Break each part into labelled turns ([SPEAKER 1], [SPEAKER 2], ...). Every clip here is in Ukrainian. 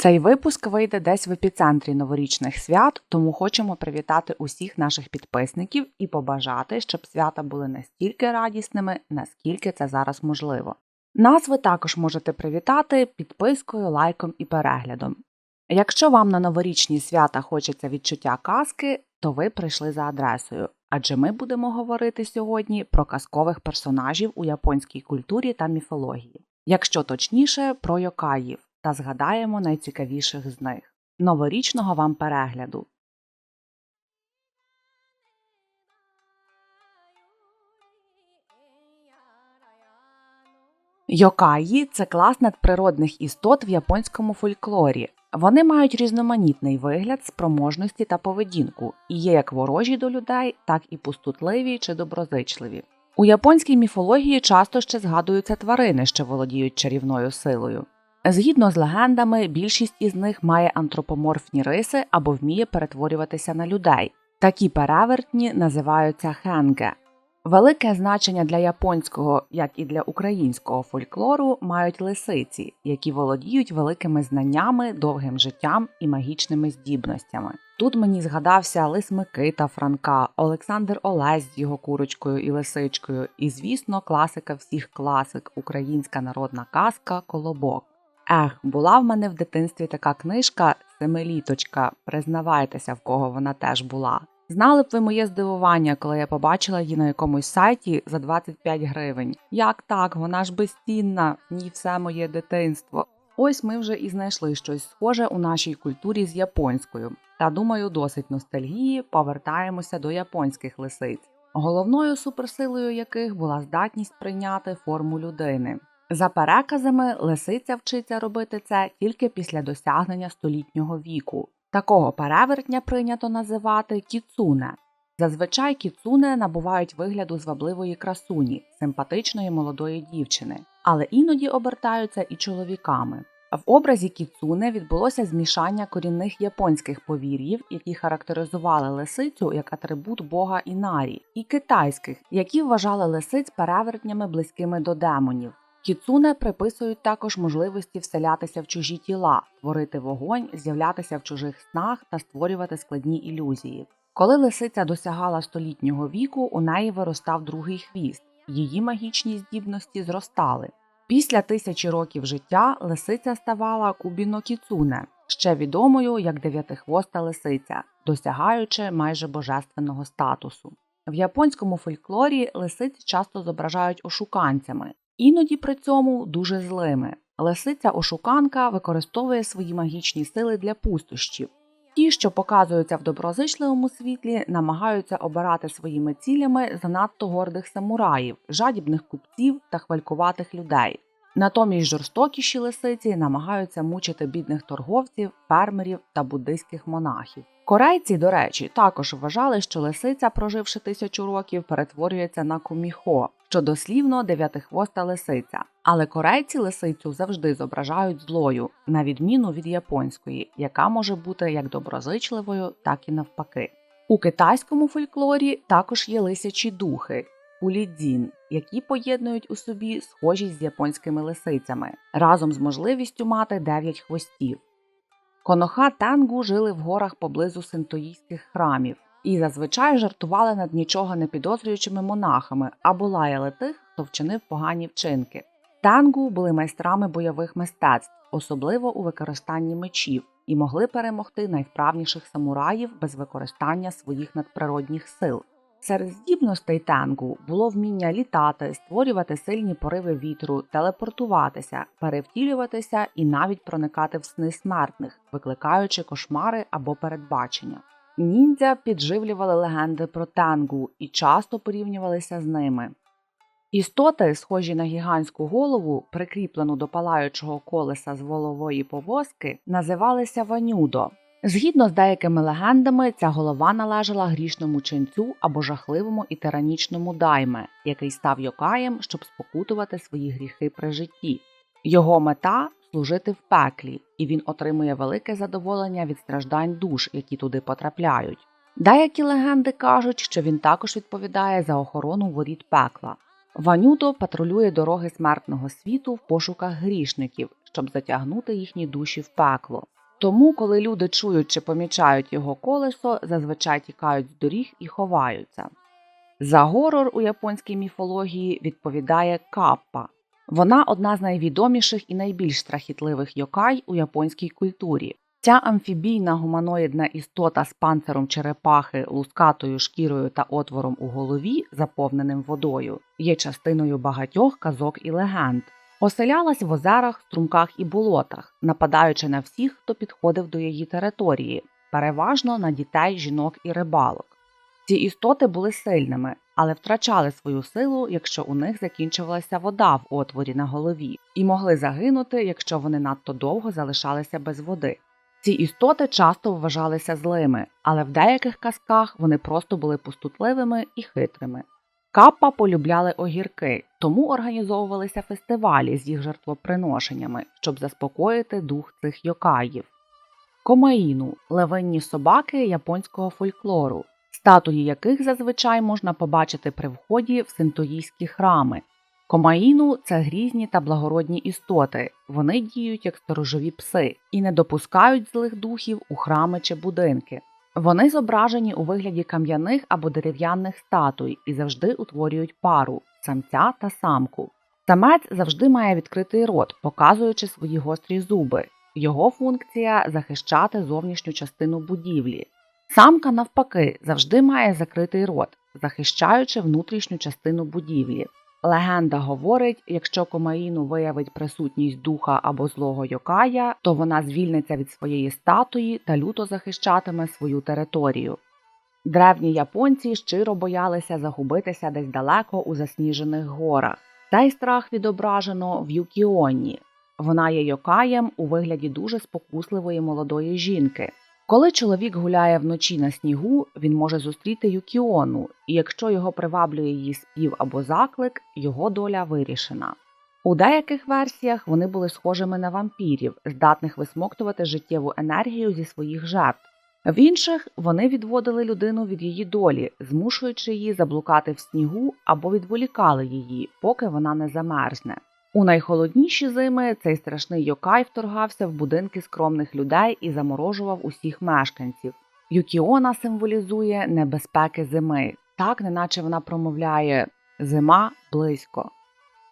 [SPEAKER 1] Цей випуск вийде десь в епіцентрі новорічних свят, тому хочемо привітати усіх наших підписників і побажати, щоб свята були настільки радісними, наскільки це зараз можливо. Нас ви також можете привітати підпискою, лайком і переглядом. Якщо вам на новорічні свята хочеться відчуття казки, то ви прийшли за адресою, адже ми будемо говорити сьогодні про казкових персонажів у японській культурі та міфології. Якщо точніше, про йокаїв та згадаємо найцікавіших з них. Новорічного вам перегляду! Йокаї це клас надприродних істот в японському фольклорі. Вони мають різноманітний вигляд, спроможності та поведінку і є як ворожі до людей, так і пустотливі чи доброзичливі. У японській міфології часто ще згадуються тварини, що володіють чарівною силою. Згідно з легендами, більшість із них має антропоморфні риси або вміє перетворюватися на людей. Такі перевертні називаються хенге. Велике значення для японського, як і для українського фольклору, мають лисиці, які володіють великими знаннями, довгим життям і магічними здібностями. Тут мені згадався Лис Микита Франка, Олександр Олесь з його курочкою і лисичкою, і, звісно, класика всіх класик, українська народна казка Колобок. Ех, була в мене в дитинстві така книжка Семиліточка. Признавайтеся, в кого вона теж була. Знали б ви моє здивування, коли я побачила її на якомусь сайті за 25 гривень. Як так, вона ж безцінна, в ній все моє дитинство. Ось ми вже і знайшли щось схоже у нашій культурі з японською. Та думаю, досить ностальгії повертаємося до японських лисиць, головною суперсилою яких була здатність прийняти форму людини. За переказами, лисиця вчиться робити це тільки після досягнення столітнього віку. Такого перевертня прийнято називати кіцуне. Зазвичай кіцуне набувають вигляду звабливої красуні, симпатичної молодої дівчини, але іноді обертаються і чоловіками. В образі кіцуне відбулося змішання корінних японських повір'їв, які характеризували лисицю як атрибут бога Інарі, і китайських, які вважали лисиць перевертнями близькими до демонів. Кіцуне приписують також можливості вселятися в чужі тіла, творити вогонь, з'являтися в чужих снах та створювати складні ілюзії. Коли лисиця досягала столітнього віку, у неї виростав другий хвіст, її магічні здібності зростали. Після тисячі років життя лисиця ставала кубіно кіцуне, ще відомою як дев'ятихвоста лисиця, досягаючи майже божественного статусу. В японському фольклорі лисиць часто зображають ошуканцями, іноді при цьому дуже злими. Лисиця ошуканка використовує свої магічні сили для пустощів. Ті, що показуються в доброзичливому світлі, намагаються обирати своїми цілями занадто гордих самураїв, жадібних купців та хвалькуватих людей. Натомість жорстокіші лисиці намагаються мучити бідних торговців, фермерів та буддийських монахів. Корейці, до речі, також вважали, що лисиця, проживши тисячу років, перетворюється на куміхо, що дослівно дев'ятихвоста лисиця. Але корейці лисицю завжди зображають злою, на відміну від японської, яка може бути як доброзичливою, так і навпаки. У китайському фольклорі також є лисячі духи. Улідзін, які поєднують у собі схожість з японськими лисицями разом з можливістю мати дев'ять хвостів. Коноха тенгу жили в горах поблизу синтоїстських храмів і зазвичай жартували над нічого не підозрюючими монахами або лаяли тих, хто вчинив погані вчинки. Тенгу були майстрами бойових мистецтв, особливо у використанні мечів, і могли перемогти найвправніших самураїв без використання своїх надприродних сил. Серед здібностей тенгу було вміння літати, створювати сильні пориви вітру, телепортуватися, перевтілюватися і навіть проникати в сни смертних, викликаючи кошмари або передбачення. Ніндзя підживлювали легенди про тенгу і часто порівнювалися з ними. Істоти, схожі на гігантську голову, прикріплену до палаючого колеса з волової повозки, називалися ванюдо. Згідно з деякими легендами, ця голова належала грішному ченцю або жахливому і тиранічному дайме, який став йокаєм, щоб спокутувати свої гріхи при житті. Його мета служити в пеклі, і він отримує велике задоволення від страждань душ, які туди потрапляють. Деякі легенди кажуть, що він також відповідає за охорону воріт пекла. Ванюто патрулює дороги смертного світу в пошуках грішників, щоб затягнути їхні душі в пекло. Тому, коли люди чують чи помічають його колесо, зазвичай тікають з доріг і ховаються. За горор у японській міфології відповідає каппа. Вона одна з найвідоміших і найбільш страхітливих йокай у японській культурі. Ця амфібійна гуманоїдна істота з панциром черепахи, лускатою шкірою та отвором у голові, заповненим водою, є частиною багатьох казок і легенд. Оселялась в озерах, струмках і болотах, нападаючи на всіх, хто підходив до її території, переважно на дітей, жінок і рибалок. Ці істоти були сильними, але втрачали свою силу, якщо у них закінчувалася вода в отворі на голові, і могли загинути, якщо вони надто довго залишалися без води. Ці істоти часто вважалися злими, але в деяких казках вони просто були пустутливими і хитрими. Каппа полюбляли огірки, тому організовувалися фестивалі з їх жертвоприношеннями, щоб заспокоїти дух цих йокаїв. Комаїну левинні собаки японського фольклору, статуї яких зазвичай можна побачити при вході в синтоїстські храми. Комаїну це грізні та благородні істоти. Вони діють як сторожові пси і не допускають злих духів у храми чи будинки. Вони зображені у вигляді кам'яних або дерев'яних статуй і завжди утворюють пару самця та самку. Самець завжди має відкритий рот, показуючи свої гострі зуби. Його функція захищати зовнішню частину будівлі. Самка, навпаки, завжди має закритий рот, захищаючи внутрішню частину будівлі. Легенда говорить, якщо комаїну виявить присутність духа або злого йокая, то вона звільниться від своєї статуї та люто захищатиме свою територію. Древні японці щиро боялися загубитися десь далеко у засніжених горах. Цей страх відображено в Юкіоні. Вона є йокаєм у вигляді дуже спокусливої молодої жінки. Коли чоловік гуляє вночі на снігу, він може зустріти Юкіону, і якщо його приваблює її спів або заклик, його доля вирішена. У деяких версіях вони були схожими на вампірів, здатних висмоктувати життєву енергію зі своїх жертв. В інших вони відводили людину від її долі, змушуючи її заблукати в снігу або відволікали її, поки вона не замерзне. У найхолодніші зими цей страшний йокай вторгався в будинки скромних людей і заморожував усіх мешканців. Юкіона символізує небезпеки зими, так неначе вона промовляє зима близько.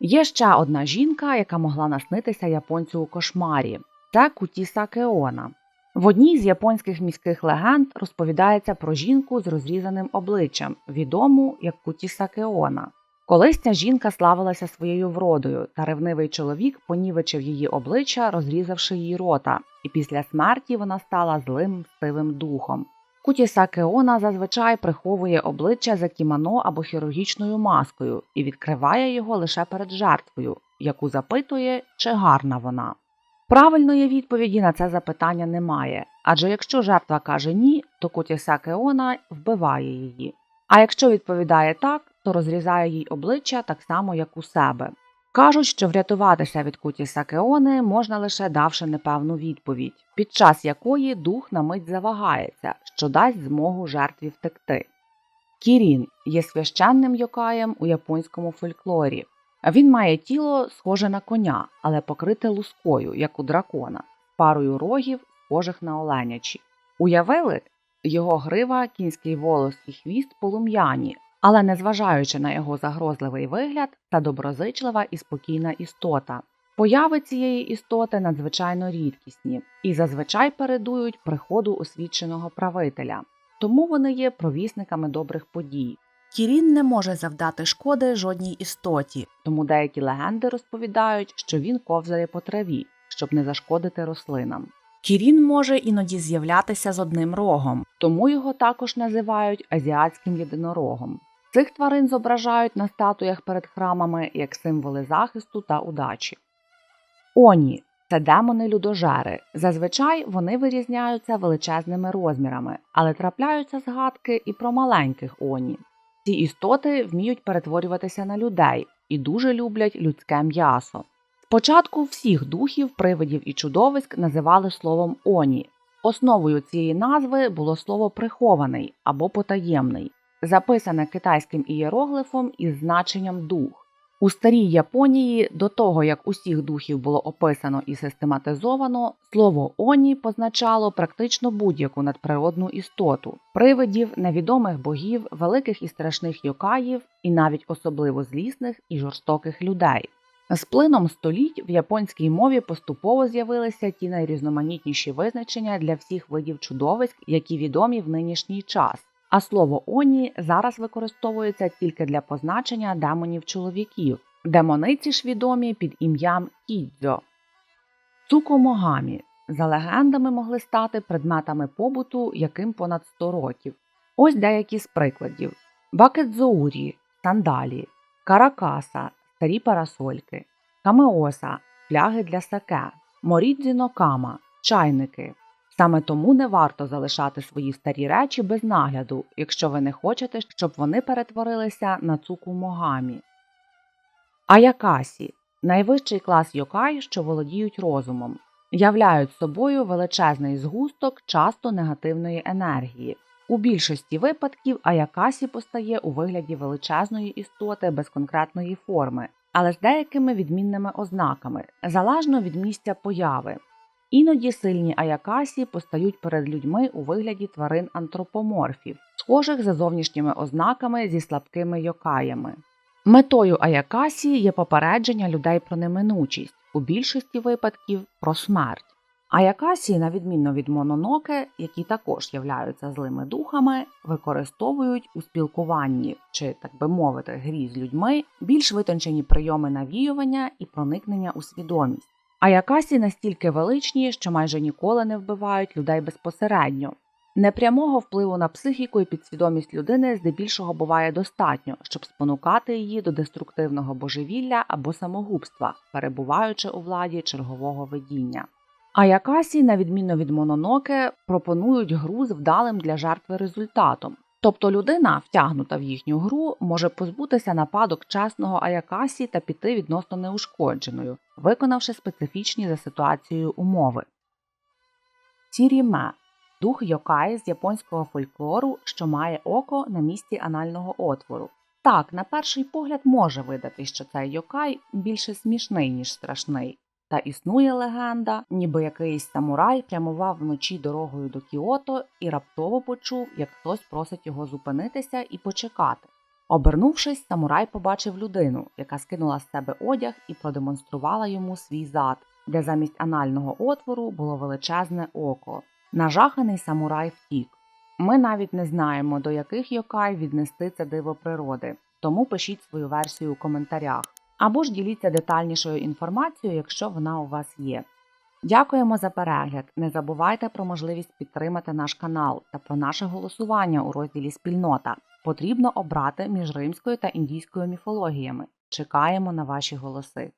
[SPEAKER 1] Є ще одна жінка, яка могла наснитися японцю у кошмарі це Кутіса Кеона. В одній з японських міських легенд розповідається про жінку з розрізаним обличчям, відому як Кутіса Кеона. Колись жінка славилася своєю вродою, та ревнивий чоловік понівечив її обличчя, розрізавши її рота, і після смерті вона стала злим мстивим духом. Кутіса Кеона зазвичай приховує обличчя за кімано або хірургічною маскою і відкриває його лише перед жертвою, яку запитує, чи гарна вона. Правильної відповіді на це запитання немає, адже якщо жертва каже ні, то Кутіса Кеона вбиває її. А якщо відповідає так, то розрізає їй обличчя так само, як у себе. Кажуть, що врятуватися від Кутіса Кеони можна лише давши непевну відповідь, під час якої дух на мить завагається, що дасть змогу жертві втекти. Кірін є священним йокаєм у японському фольклорі. Він має тіло схоже на коня, але покрите лускою, як у дракона, парою рогів, схожих на оленячі. Уявили, його грива, кінський волос і хвіст полум'яні, але незважаючи на його загрозливий вигляд та доброзичлива і спокійна істота. Появи цієї істоти надзвичайно рідкісні і зазвичай передують приходу освіченого правителя, тому вони є провісниками добрих подій. Кірін не може завдати шкоди жодній істоті, тому деякі легенди розповідають, що він ковзає по траві, щоб не зашкодити рослинам. Кірін може іноді з'являтися з одним рогом, тому його також називають азіатським єдинорогом. Цих тварин зображають на статуях перед храмами як символи захисту та удачі. Оні це демони-людожери. Зазвичай вони вирізняються величезними розмірами, але трапляються згадки і про маленьких оні. Ці істоти вміють перетворюватися на людей і дуже люблять людське м'ясо. Спочатку всіх духів, привидів і чудовиськ називали словом оні. Основою цієї назви було слово прихований або потаємний, записане китайським ієроглифом із значенням дух. У старій Японії, до того як усіх духів було описано і систематизовано, слово оні позначало практично будь-яку надприродну істоту, привидів, невідомих богів, великих і страшних йокаїв, і навіть особливо злісних і жорстоких людей. З плином століть в японській мові поступово з'явилися ті найрізноманітніші визначення для всіх видів чудовиськ, які відомі в нинішній час. А слово оні зараз використовується тільки для позначення демонів чоловіків. Демониці ж відомі під ім'ям Кідзьо. Цукомогамі за легендами могли стати предметами побуту, яким понад 100 років. Ось деякі з прикладів: бакедзоурі, сандалі, каракаса, старі парасольки, камеоса, фляги для саке, морідзіно кама, чайники. Саме тому не варто залишати свої старі речі без нагляду, якщо ви не хочете, щоб вони перетворилися на цукумогамі. Аякасі найвищий клас йокай, що володіють розумом, являють собою величезний згусток часто негативної енергії. У більшості випадків аякасі постає у вигляді величезної істоти без конкретної форми, але з деякими відмінними ознаками, залежно від місця появи. Іноді сильні аякасі постають перед людьми у вигляді тварин антропоморфів, схожих за зовнішніми ознаками зі слабкими йокаями. Метою аякасі є попередження людей про неминучість, у більшості випадків про смерть. Аякасі, на відміну від мононоке, які також являються злими духами, використовують у спілкуванні чи, так би мовити, грі з людьми більш витончені прийоми навіювання і проникнення у свідомість. Аякасі настільки величні, що майже ніколи не вбивають людей безпосередньо. Непрямого впливу на психіку і підсвідомість людини здебільшого буває достатньо, щоб спонукати її до деструктивного божевілля або самогубства, перебуваючи у владі чергового видіння. Аякасі, на відміну від мононоке, пропонують гру з вдалим для жертви результатом. Тобто людина, втягнута в їхню гру, може позбутися нападок чесного аякасі та піти відносно неушкодженою, виконавши специфічні за ситуацією умови. Ціріме дух йокай з японського фольклору, що має око на місці анального отвору. Так, на перший погляд може видати, що цей йокай більше смішний, ніж страшний. Та існує легенда, ніби якийсь самурай прямував вночі дорогою до Кіото і раптово почув, як хтось просить його зупинитися і почекати. Обернувшись, самурай побачив людину, яка скинула з себе одяг і продемонструвала йому свій зад, де замість анального отвору було величезне око. Нажаханий самурай втік. Ми навіть не знаємо, до яких йокай віднести це диво природи, тому пишіть свою версію у коментарях або ж діліться детальнішою інформацією, якщо вона у вас є. Дякуємо за перегляд. Не забувайте про можливість підтримати наш канал та про наше голосування у розділі Спільнота. Потрібно обрати між римською та індійською міфологіями. Чекаємо на ваші голоси.